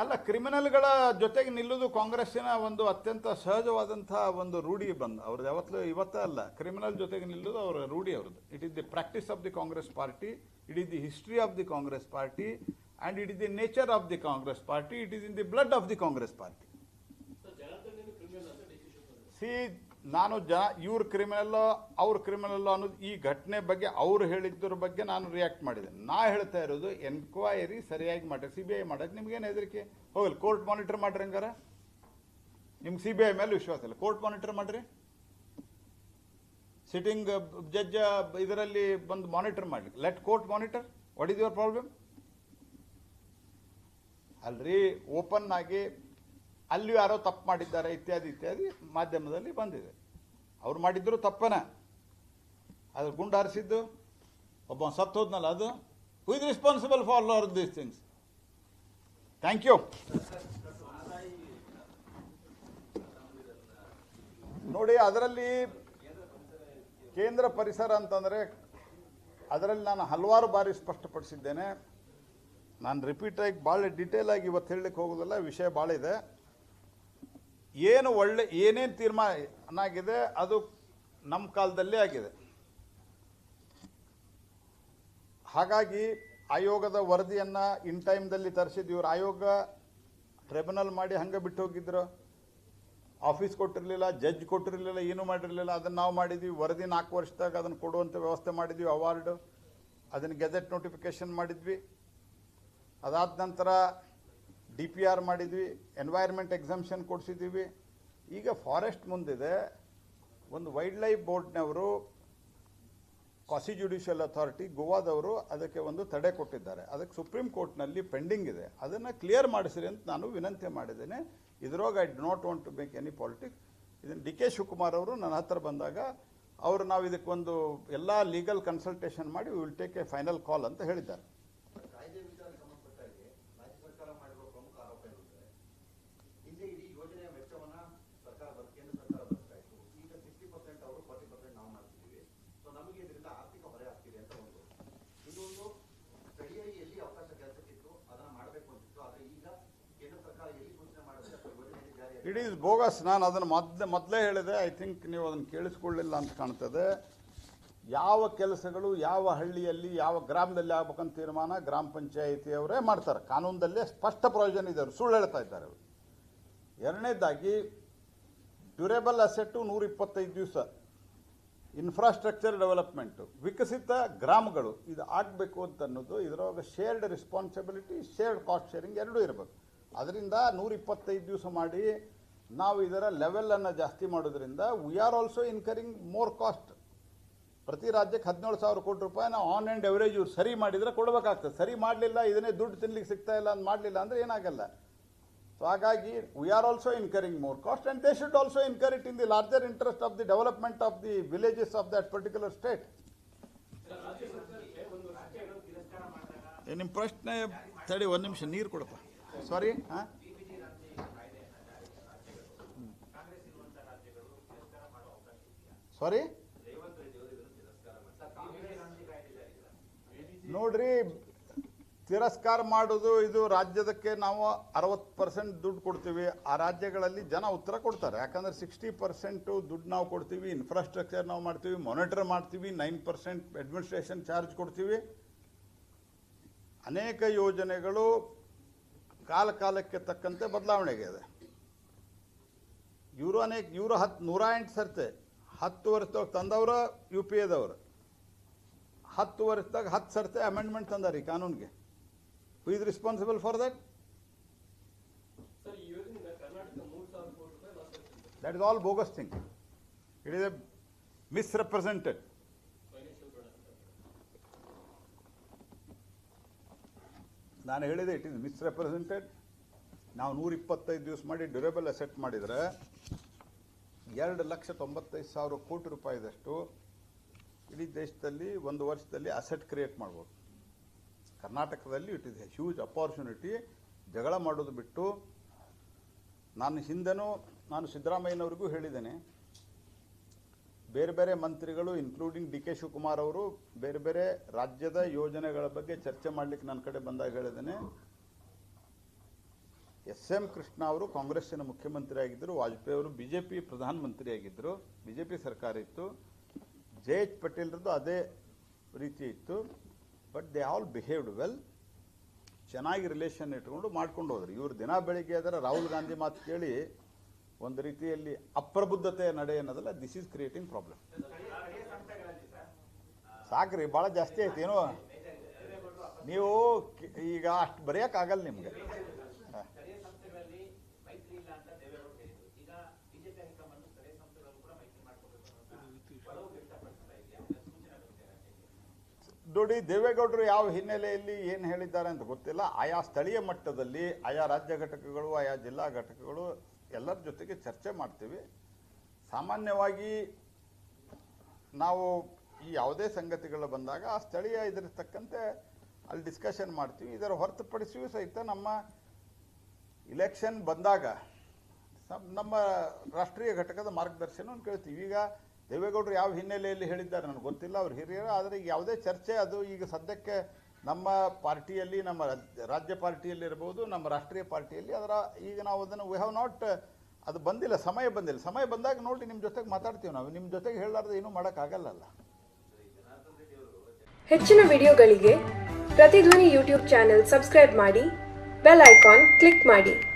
ಅಲ್ಲ ಕ್ರಿಮಿನಲ್ಗಳ ಜೊತೆಗೆ ನಿಲ್ಲುವುದು ಕಾಂಗ್ರೆಸ್ಸಿನ ಒಂದು ಅತ್ಯಂತ ಸಹಜವಾದಂತಹ ಒಂದು ರೂಢಿ ಬಂದು ಅವ್ರದ್ದು ಯಾವತ್ತೂ ಇವತ್ತೇ ಅಲ್ಲ. ಕ್ರಿಮಿನಲ್ ಜೊತೆಗೆ ನಿಲ್ಲುವುದು ಅವರ ರೂಢಿ ಅವ್ರದ್ದು. It is the practice of the Congress party it is the history of the Congress party and it is the nature of the Congress party it is in the blood of the Congress party see ನಾನು ಜನ ಇವ್ರ criminal ಅವ್ರ criminal ಅನ್ನೋದು ಈ ಘಟನೆ ಬಗ್ಗೆ ಅವ್ರು ಹೇಳಿದ್ದರ ಬಗ್ಗೆ ನಾನು ರಿಯಾಕ್ಟ್ ಮಾಡಿದೆ. ನಾ ಹೇಳ್ತಾ ಇರೋದು ಎನ್ಕ್ವೈರಿ ಸರಿಯಾಗಿ ಮಾಡಿ ಸಿ ಬಿ ಐ ಮಾಡೋದು ನಿಮ್ಗೇನು ಹೆದರಿಕೆ? ಹೋಗಲಿ ಕೋರ್ಟ್ ಮಾನಿಟರ್ ಮಾಡ್ರಿ ಹಂಗಾರ. ನಿಮ್ಗೆ ಸಿ ಬಿ ಐ ಮೇಲೆ ವಿಶ್ವಾಸ ಇಲ್ಲ. ಕೋರ್ಟ್ ಮಾನಿಟರ್ ಮಾಡ್ರಿ. ಸಿಟ್ಟಿಂಗ್ ಜಡ್ಜ ಇದರಲ್ಲಿ ಬಂದು ಮಾನಿಟರ್ ಮಾಡಿ let court monitor what is your problem ಅಲ್ರಿ ಓಪನ್ ಆಗಿ ಅಲ್ಲಿ ಯಾರೋ ತಪ್ಪು ಮಾಡಿದ್ದಾರೆ ಇತ್ಯಾದಿ ಇತ್ಯಾದಿ ಮಾಧ್ಯಮದಲ್ಲಿ ಬಂದಿದೆ. ಅವ್ರು ಮಾಡಿದ್ರು ತಪ್ಪನ. ಅದ್ರ ಗುಂಡು ಹಾರಿಸಿದ್ದು, ಒಬ್ಬ ಸತ್ತು ಹೋದ್ನಲ್ಲ ಅದು? Who is responsible for all these things thank you ನೋಡಿ, ಅದರಲ್ಲಿ ಕೇಂದ್ರ ಪರಿಸರ ಅಂತಂದರೆ ಅದರಲ್ಲಿ ನಾನು ಹಲವಾರು ಬಾರಿ ಸ್ಪಷ್ಟಪಡಿಸಿದ್ದೇನೆ. ನಾನು ರಿಪೀಟಾಗಿ ಭಾಳ ಡಿಟೇಲ್ ಆಗಿ ಇವತ್ತು ಹೇಳಲಿಕ್ಕೆ ಹೋಗೋದಲ್ಲ ವಿಷಯ ಭಾಳ ಇದೆ. ಏನು ಒಳ್ಳೆ, ಏನೇನು ತೀರ್ಮಾನ ಆಗಿದೆ ಅದು ನಮ್ಮ ಕಾಲದಲ್ಲೇ ಆಗಿದೆ. ಹಾಗಾಗಿ ಆಯೋಗದ ವರದಿಯನ್ನು ಇನ್ ಟೈಮ್ದಲ್ಲಿ ತರಿಸಿದ್ದು ಇವ್ರು ಆಯೋಗ ಟ್ರಿಬ್ಯುನಲ್ ಮಾಡಿ ಹಂಗೆ ಬಿಟ್ಟು ಹೋಗಿದ್ರು. ಆಫೀಸ್ ಕೊಟ್ಟಿರಲಿಲ್ಲ, ಜಡ್ಜ್ ಕೊಟ್ಟಿರಲಿಲ್ಲ, ಏನೂ ಮಾಡಿರಲಿಲ್ಲ, ಅದನ್ನು ನಾವು ಮಾಡಿದ್ವಿ. ವರದಿ ನಾಲ್ಕು ವರ್ಷದಾಗ ಅದನ್ನು ಕೊಡುವಂಥ ವ್ಯವಸ್ಥೆ ಮಾಡಿದ್ವಿ, ಅವಾರ್ಡು. ಅದನ್ನು ಗೆಜೆಟ್ ನೋಟಿಫಿಕೇಶನ್ ಮಾಡಿದ್ವಿ. ಅದಾದ ನಂತರ ಡಿ ಪಿ ಆರ್ ಮಾಡಿದ್ವಿ ಎನ್ವೈರ್ಮೆಂಟ್ ಎಕ್ಸಾಮ್ಷನ್ ಕೊಡಿಸಿದ್ದೀವಿ ಈಗ ಫಾರೆಸ್ಟ್ ಮುಂದಿದೆ. ಒಂದು ವೈಲ್ಡ್ ಲೈಫ್ ಬೋರ್ಡ್ನವರು ಕಾಸಿ ಜುಡಿಷಿಯಲ್ ಅಥಾರಿಟಿ ಗೋವಾದವರು ಅದಕ್ಕೆ ಒಂದು ತಡೆ ಕೊಟ್ಟಿದ್ದಾರೆ. ಅದಕ್ಕೆ ಸುಪ್ರೀಂ ಕೋರ್ಟ್ನಲ್ಲಿ ಪೆಂಡಿಂಗ್ ಇದೆ. ಅದನ್ನು ಕ್ಲಿಯರ್ ಮಾಡಿಸಿರಿ ಅಂತ ನಾನು ವಿನಂತಿ ಮಾಡಿದ್ದೇನೆ. ಇದ್ರೊಳಗೆ I do not want to make any politics ಇದನ್ನು ಡಿ ಕೆ ಶಿವಕುಮಾರ್ ಅವರು ನನ್ನ ಹತ್ರ ಬಂದಾಗ, ಅವರು ನಾವು ಇದಕ್ಕೊಂದು ಎಲ್ಲ ಲೀಗಲ್ ಕನ್ಸಲ್ಟೇಷನ್ ಮಾಡಿ will take a final call ಅಂತ ಹೇಳಿದ್ದಾರೆ ಕಾಯ್ದೆ ವಿಚಾರಕ್ಕೆ ಸಂಬಂಧಪಟ್ಟಾಗೆ ರಾಜ್ಯ ಸರ್ಕಾರ ಮಾಡಿರುವ ಪ್ರಮುಖ ಆರೋಪ ಏನಂದ್ರೆ ಹಿಂದೆ ಇಡೀ ಯೋಜನೆಯ ವೆಚ್ಚವನ್ನ ಸರ್ಕಾರ ಬರ್- ಕೇಂದ್ರ ಸರ್ಕಾರ ಭರಿಸ್ತಾ ಇತ್ತು ಈಗ ಸಿಕ್ಸ್ಟಿ ಪರ್ಸೆಂಟ್ ಅವರು ಫಾರ್ಟಿ ಪರ್ಸೆಂಟ್ ನಾವು ಮಾಡ್ತಿದ್ದೀವಿ ಸೊ ನಮಗೆ ಇದರಿಂದ ಆರ್ಥಿಕ ಹೊರೆ ಆಗ್ತಿದೆ ಅಂತ ಒಂದು ಇನ್ನೊಂದು ಸ್ಥಳೀಯರಿಗೆ ಎಲ್ಲಿ ಅವಕಾಶ ಕೆಲಸಕ್ಕಿತ್ತು ಅದನ್ನ ಮಾಡಬೇಕು ಅಂತಿತ್ತು ಆದ್ರೆ ಈಗ ಕೇಂದ್ರ ಸರ್ಕಾರ ಎಲ್ಲಿ ಸೂಚನೆ ಮಾಡಿದ್ರೆ ಅಥವಾ ಯೋಜನೆಯಲ್ಲಿ ಜಾರಿ ಇಟ್ ಈಸ್ ಬೋಗಸ್. ನಾನು ಅದನ್ನು ಮೊದಲೇ ಮೊದಲೇ ಹೇಳಿದೆ. ಐ ಥಿಂಕ್ ನೀವು ಅದನ್ನು ಕೇಳಿಸ್ಕೊಳ್ಳಿಲ್ಲ ಅಂತ ಕಾಣ್ತದೆ. ಯಾವ ಕೆಲಸಗಳು ಯಾವ ಹಳ್ಳಿಯಲ್ಲಿ ಯಾವ ಗ್ರಾಮದಲ್ಲಿ ಆಗ್ಬೇಕಂತ ತೀರ್ಮಾನ ಗ್ರಾಮ ಪಂಚಾಯಿತಿಯವರೇ ಮಾಡ್ತಾರೆ. ಕಾನೂನದಲ್ಲೇ ಸ್ಪಷ್ಟ ಪ್ರಯೋಜನ ಇದೆ ಅವರು ಸುಳ್ಳು ಹೇಳ್ತಾ ಇದ್ದಾರೆ ಅವರು. ಎರಡನೇದಾಗಿ, ಡ್ಯೂರೇಬಲ್ ಅಸೆಟ್ಟು ನೂರ ಇಪ್ಪತ್ತೈದು ದಿವಸ. Infrastructure development. ವಿಕಸಿತ ಗ್ರಾಮಗಳು. ಇದು ಆಗಬೇಕು ಅಂತ ಅನ್ನೋದು ಇದರೊಳಗೆ shared responsibility shared cost sharing ಎರಡೂ ಇರಬೇಕು. ಅದರಿಂದ ನೂರ ಇಪ್ಪತ್ತೈದು ದಿವಸ ಮಾಡಿ ನಾವು ಇದರ ಲೆವೆಲನ್ನು ಜಾಸ್ತಿ ಮಾಡೋದ್ರಿಂದ we are also incurring more cost ಪ್ರತಿ ರಾಜ್ಯಕ್ಕೆ ಹದಿನೇಳು ಸಾವಿರ ಕೋಟಿ ರೂಪಾಯಿ ನಾವು ಆನ್ ಆ್ಯಂಡ್ ಎವರೇಜ್ ಇವ್ರು ಸರಿ ಮಾಡಿದರೆ ಕೊಡಬೇಕಾಗ್ತದೆ. ಸರಿ ಮಾಡಲಿಲ್ಲ, ಇದನ್ನೇ ದುಡ್ಡು ತಿನ್ಲಿಕ್ಕೆ ಸಿಗ್ತಾ ಇಲ್ಲ ಅಂತ ಮಾಡಲಿಲ್ಲ ಅಂದರೆ ಏನಾಗಲ್ಲ. ಸೊ ಹಾಗಾಗಿ we are also incurring more cost and they should also incur it in the larger interest of the development of the villages of that particular state ನಿಮ್ಮ ಪ್ರಶ್ನೆ ತಡಿ, ಒಂದು ನಿಮಿಷ, ನೀರು ಕೊಡಪ್ಪ. ಸಾರಿ ಹಾಂ? ಸಾರಿ ನೋಡ್ರಿ, ತಿರಸ್ಕಾರ ಮಾಡೋದು ಇದು ರಾಜ್ಯದಕ್ಕೆ ನಾವು ಅರವತ್ತು ಪರ್ಸೆಂಟ್ ದುಡ್ಡು ಕೊಡ್ತೀವಿ. ಆ ರಾಜ್ಯಗಳಲ್ಲಿ ಜನ ಉತ್ತರ ಕೊಡ್ತಾರೆ. ಯಾಕಂದ್ರೆ ಸಿಕ್ಸ್ಟಿ ಪರ್ಸೆಂಟು ದುಡ್ಡು ನಾವು ಕೊಡ್ತೀವಿ ಇನ್ಫ್ರಾಸ್ಟ್ರಕ್ಚರ್ ನಾವು ಮಾಡ್ತೀವಿ ಮಾನಿಟರ್ ಮಾಡ್ತೀವಿ ನೈನ್ ಪರ್ಸೆಂಟ್ ಅಡ್ಮಿನಿಸ್ಟ್ರೇಷನ್ ಚಾರ್ಜ್ ಕೊಡ್ತೀವಿ. ಅನೇಕ ಯೋಜನೆಗಳು ಕಾಲ ಕಾಲಕ್ಕೆ ತಕ್ಕಂತೆ ಬದಲಾವಣೆಗೆ ಇದೆ. ಇವರು ಅನೇಕ, ಇವರು ಹತ್ತು ನೂರ ಎಂಟು ಸರ್ತೆ. ಹತ್ತು ವರ್ಷದಾಗ ತಂದವರು, ಯು ಪಿ ಎದವ್ರು ಹತ್ತು ವರ್ಷದಾಗ ಹತ್ತು ಸರ್ತೆ ಅಮೆಂಡ್ಮೆಂಟ್ ತಂದಾರ ಈ ಕಾನೂನಿಗೆ. Who is responsible for that that is all bogus thing it is a misrepresented ನಾನು ಹೇಳಿದೆ ಇಟ್ ಇಸ್ ಮಿಸ್ರೆಪ್ರೆಸೆಂಟೆಡ್ ನಾವು ನೂರ ಇಪ್ಪತ್ತೈದು ದಿವಸ ಮಾಡಿ ಡ್ಯೂರೇಬಲ್ ಅಸೆಟ್ ಮಾಡಿದರೆ ಎರಡು ಲಕ್ಷ ತೊಂಬತ್ತೈದು ಸಾವಿರ ಕೋಟಿ ರೂಪಾಯಿದಷ್ಟು ಇಡೀ ದೇಶದಲ್ಲಿ ಒಂದು ವರ್ಷದಲ್ಲಿ ಅಸೆಟ್ ಕ್ರಿಯೇಟ್ ಮಾಡ್ಬೋದು. ಕರ್ನಾಟಕದಲ್ಲಿ it is a huge opportunity ಜಗಳ ಮಾಡೋದು ಬಿಟ್ಟು ನಾನು ಹಿಂದೆನೂ, ನಾನು ಸಿದ್ದರಾಮಯ್ಯನವ್ರಿಗೂ ಹೇಳಿದ್ದೇನೆ, ಬೇರೆ ಬೇರೆ ಮಂತ್ರಿಗಳು ಇನ್ಕ್ಲೂಡಿಂಗ್ ಡಿ ಕೆ ಶಿವಕುಮಾರ್ ಅವರು, ಬೇರೆ ಬೇರೆ ರಾಜ್ಯದ ಯೋಜನೆಗಳ ಬಗ್ಗೆ ಚರ್ಚೆ ಮಾಡಲಿಕ್ಕೆ ನನ್ನ ಕಡೆ ಬಂದಾಗ ಹೇಳಿದ್ದೇನೆ. ಎಸ್ ಎಂ ಕೃಷ್ಣ ಅವರು ಕಾಂಗ್ರೆಸ್ಸಿನ ಮುಖ್ಯಮಂತ್ರಿ ಆಗಿದ್ದರು ವಾಜಪೇಯಿ ಅವರು ಬಿ ಜೆ ಪಿ ಪ್ರಧಾನಮಂತ್ರಿಯಾಗಿದ್ದರು ಬಿ ಜೆ ಪಿ ಸರ್ಕಾರ ಇತ್ತು, ಜೆ ಎಚ್ ಪಟೇಲ್ರದ್ದು ಅದೇ ರೀತಿ ಇತ್ತು but they all behaved well ಚೆನ್ನಾಗಿ ರಿಲೇಷನ್ ಇಟ್ಕೊಂಡು ಮಾಡ್ಕೊಂಡು ಹೋದ್ರು. ಇವ್ರು ದಿನ ಬೆಳಿಗ್ಗೆ ಅದರ ರಾಹುಲ್ ಗಾಂಧಿ ಮಾತು ಕೇಳಿ ಒಂದು ರೀತಿಯಲ್ಲಿ ಅಪ್ರಬುದ್ಧತೆ ನಡೆ ಅನ್ನೋದಲ್ಲ ದಿಸ್ ಈಸ್ ಕ್ರಿಯೇಟಿಂಗ್ ಪ್ರಾಬ್ಲಮ್ ಸಾಕ್ರಿ, ಭಾಳ ಜಾಸ್ತಿ ಆಯ್ತು, ಏನೋ? ನೀವು ಈಗ ಅಷ್ಟು ಬರೆಯೋಕ್ಕಾಗಲ್ಲ ನಿಮಗೆ ಹಾಂ ಸ್ಥಳೀಯ ಸಂಸ್ಥೆಗಳಲ್ಲಿ ಮೈತ್ರಿ ಇಲ್ಲ ಅಂತ ದೇವೇಗೌಡರು ಹೇಳಿದ್ರು ಈಗ ಬಿಜೆಪಿ ಹೈಕಮಾಂಡ್ ಸ್ಥಳೀಯ ಸಂಸ್ಥೆಗಳನ್ನು ಕೂಡ ಮೈತ್ರಿ ಮಾಡ್ಕೋಬೇಕು ಅಂತ ಒಲವು ವ್ಯಕ್ತಪಡಿಸ್ತಾ ಇದೆಯಾ ಅಂದ್ರೆ ಸೂಚನೆ ಬರುತ್ತೆ ರಾಜ್ಯಕ್ಕೆ ನೋಡಿ, ದೇವೇಗೌಡರು ಯಾವ ಹಿನ್ನೆಲೆಯಲ್ಲಿ ಏನು ಹೇಳಿದ್ದಾರೆ ಅಂತ ಗೊತ್ತಿಲ್ಲ. ಆಯಾ ಸ್ಥಳೀಯ ಮಟ್ಟದಲ್ಲಿ, ಆಯಾ ರಾಜ್ಯ ಘಟಕಗಳು, ಆಯಾ ಜಿಲ್ಲಾ ಘಟಕಗಳು ಎಲ್ಲರ ಜೊತೆಗೆ ಚರ್ಚೆ ಮಾಡ್ತೀವಿ. ಸಾಮಾನ್ಯವಾಗಿ ನಾವು ಈ ಯಾವುದೇ ಸಂಗತಿಗಳು ಬಂದಾಗ ಆ ಸ್ಥಳೀಯ ಇದರ ತಕ್ಕಂತೆ ಅಲ್ಲಿ ಡಿಸ್ಕಷನ್ ಮಾಡ್ತೀವಿ. ಇದರ ಹೊರತುಪಡಿಸಿಯೂ ಸಹಿತ ನಮ್ಮ ಇಲೆಕ್ಷನ್ ಬಂದಾಗ ನಮ್ಮ ರಾಷ್ಟ್ರೀಯ ಘಟಕದ ಮಾರ್ಗದರ್ಶನವನ್ನು ಕೇಳ್ತೀವಿ. ಈಗ ದೇವೇಗೌಡರು ಯಾವ ಹಿನ್ನೆಲೆಯಲ್ಲಿ ಹೇಳಿದ್ದಾರೆ ನನಗೆ ಗೊತ್ತಿಲ್ಲ, ಅವ್ರ ಹಿರಿಯರು. ಆದರೆ ಯಾವುದೇ ಚರ್ಚೆ ಅದು ಈಗ ಸದ್ಯಕ್ಕೆ ನಮ್ಮ ಪಾರ್ಟಿಯಲ್ಲಿ, ನಮ್ಮ ರಾಜ್ಯ- ಪಾರ್ಟಿಯಲ್ಲಿರ್ಬೋದು ನಮ್ಮ ರಾಷ್ಟ್ರೀಯ ಪಾರ್ಟಿಯಲ್ಲಿ, ಅದರ ಈಗ ನಾವು ಅದನ್ನು ವಿ ಹ್ಯಾವ್ ನಾಟ್ ಅದು ಬಂದಿಲ್ಲ, ಸಮಯ ಬಂದಿಲ್ಲ. ಸಮಯ ಬಂದಾಗ ನೋಡಿ ನಿಮ್ಮ ಜೊತೆಗೆ ಮಾತಾಡ್ತೀವಿ ನಾವು. ನಿಮ್ಮ ಜೊತೆಗೆ ಹೇಳಲಾರ್ದು ಏನೂ ಮಾಡೋಕ್ಕಾಗಲ್ಲಲ್ಲ. ಹೆಚ್ಚಿನ ವಿಡಿಯೋಗಳಿಗೆ ಪ್ರತಿಧ್ವನಿ ಯೂಟ್ಯೂಬ್ ಚಾನೆಲ್ ಸಬ್ಸ್ಕ್ರೈಬ್ ಮಾಡಿ, ಬೆಲ್ ಐಕಾನ್ ಕ್ಲಿಕ್ ಮಾಡಿ.